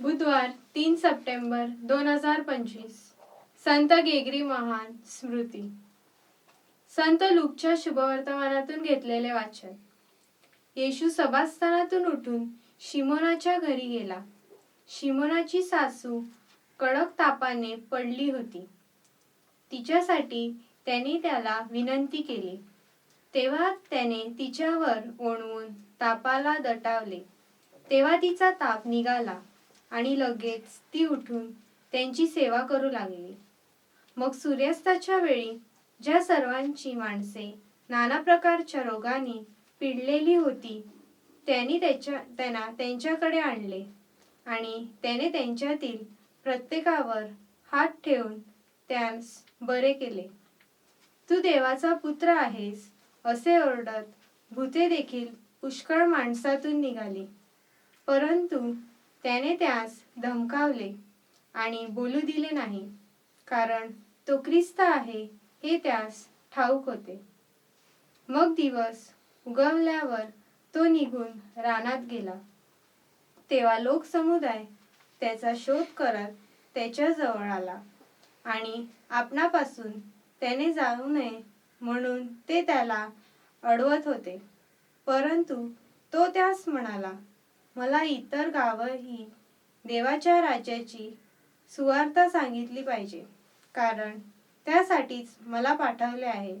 बुधवार तीन सप्टेंबर दोन हजार पंचवीस. संत गेगरी महान स्मृती. संत लुकच्या शुभवर्तमानातून घेतलेले वाचन. येशू सभास्थानातून उठून शिमोनाच्या घरी गेला. शिमोनाची सासू कडक तापाने पडली होती. तिच्यासाठी त्यांनी त्याला विनंती केली. तेव्हा त्याने तिच्यावर ओणवून तापाला दटावले. तेव्हा तिचा ताप निघाला. आणि लगेच ती उठून त्यांची सेवा करू लागली. मग सूर्यास्ताच्या वेळी ज्या सर्वांची माणसे नाना प्रकारच्या रोगाने पिडलेली होती त्यांनी त्याच्या त्यांना त्यांच्याकडे आणले आणि त्याने त्यांच्यातील प्रत्येकावर हात ठेवून त्यास बरे केले. तू देवाचा पुत्र आहेस असे ओरडत भूते देखील पुष्कळ माणसातून निघाली. परंतु त्याने त्यास धमकावले आणि बोलू दिले नाही कारण तो ख्रिस्त आहे हे त्यास ठाऊक होते. मग दिवस उगवल्यावर तो निघून रानात गेला. तेव्हा लोकसमुदाय त्याचा शोध करत त्याच्याजवळ आला आणि आपणापासून त्याने जाऊ नये म्हणून ते त्याला अडवत होते. परंतु तो त्यास म्हणाला मला इतर गावंही देवाच्या राज्याची सुवार्ता सांगितली पाहिजे. कारण त्यासाठीच मला पाठवले आहे.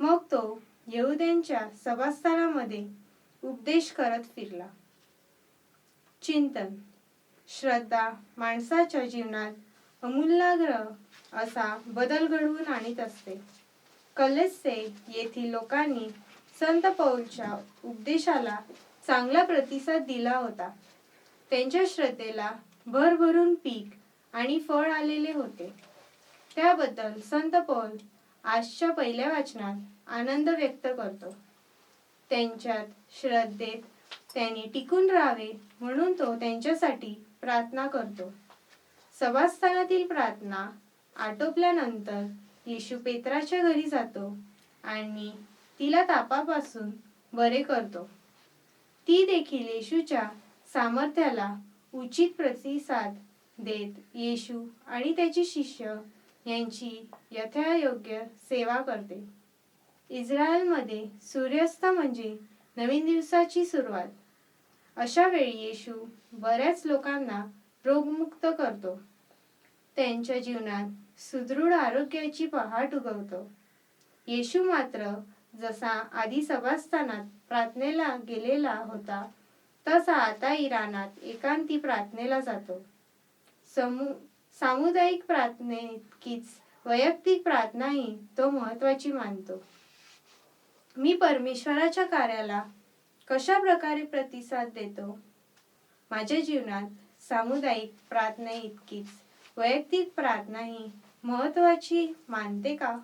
मग तो येऊद्यांच्या सभास्थानामध्ये उपदेश करत फिरला. चिंतन श्रद्धा माणसाच्या जीवनात अमूलाग्र असा बदल घडवून आणीत असते. कलेसे येथील लोकांनी संत पौलच्या उपदेशाला चांगला प्रतिसाद दिला होता. त्यांच्या श्रद्धेला भरभरून पीक आणि फळ आलेले होते. त्याबद्दल संत पौल आजच्या पहिल्या वाचनात आनंद व्यक्त करतो. त्यांच्यात श्रद्धेत त्यांनी टिकून राहावे म्हणून तो त्यांच्यासाठी प्रार्थना करतो. सभास्थानातील प्रार्थना आटोपल्यानंतर येशू पेत्राच्या घरी जातो आणि तिला तापापासून बरे करतो. ती देखील येशूच्या सामर्थ्याला उचित प्रतिसाद देत येशू आणि त्याचे शिष्य यांची यथायोग्य सेवा करते. इस्रायलमध्ये सूर्यास्त म्हणजे नवीन दिवसाची सुरुवात. अशा वेळी येशू बऱ्याच लोकांना रोगमुक्त करतो. त्यांच्या जीवनात सुदृढ आरोग्याची पहाट उगवतो. येशू मात्र जसा आधी सभास्थानात प्रार्थनेला गेलेला होता तसा आता इराणात एकांती प्रार्थनेला जातो. समू सामुदायिक प्रार्थनेइतकीच वैयक्तिक प्रार्थनाही तो महत्वाची मानतो. मी परमेश्वराच्या कार्याला कशा प्रकारे प्रतिसाद देतो? माझ्या जीवनात सामुदायिक प्रार्थना इतकीच वैयक्तिक प्रार्थनाही महत्वाची मानते का?